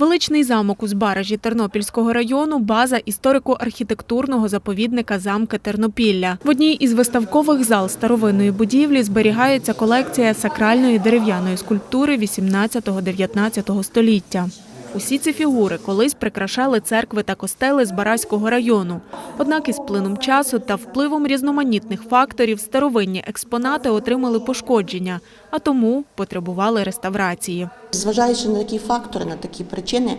Величний замок у Збаражі Тернопільського району база історико-архітектурного заповідника замки Тернопілля. В одній із виставкових зал старовинної будівлі зберігається колекція сакральної дерев'яної скульптури 18-19 століття. Усі ці фігури колись прикрашали церкви та костели Збаразького району. Однак із плином часу та впливом різноманітних факторів старовинні експонати отримали пошкодження, а тому потребували реставрації. Зважаючи на такі фактори, на такі причини,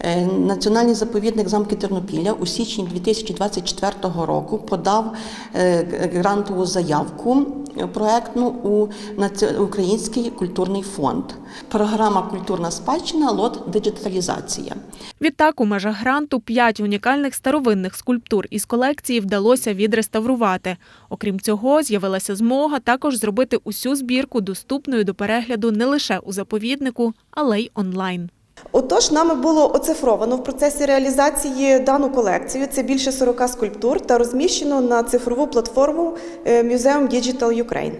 е, Національний заповідник замки Тернопілля у січні 2024 року подав е, грантову заявку проектну у Український культурний фонд. Програма Культурна спадщина лот диджиталізація. Відтак, у межах гранту п'ять унікальних старовинних скульптур із колекції вдалося відреставрувати. Окрім цього, з'явилася змога також зробити усю збірку доступною до перегляду не лише у заповіднику, але й онлайн. Отож, нами було оцифровано в процесі реалізації дану колекцію. Це більше 40 скульптур та розміщено на цифрову платформу е, Museum Digital Ukraine.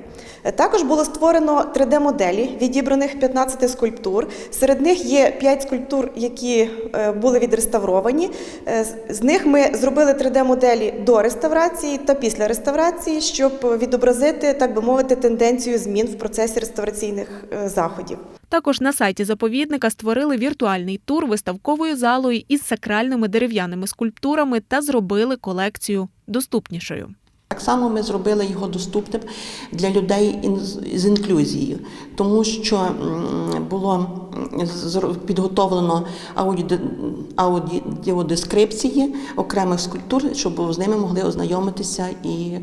Е, Також було створено 3D-моделі відібраних 15 скульптур. Серед них є 5 скульптур, які е, були відреставровані. З- них ми зробили 3D-моделі до реставрації та після реставрації, щоб відобразити, так би мовити, тенденцію змін в процесі реставраційних заходів. Також на сайті заповідника створили віртуальний тур виставковою залою із сакральними дерев'яними скульптурами та зробили колекцію доступнішою. Так само ми зробили його доступним для людей з інклюзією, тому що було підготовлено аудіо- аудіодескрипції окремих скульптур, щоб з ними могли ознайомитися і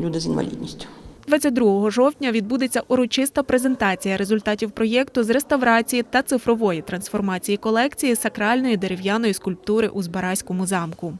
люди з інвалідністю. 22 жовтня відбудеться урочиста презентація результатів проєкту з реставрації та цифрової трансформації колекції сакральної дерев'яної скульптури у Збараському замку.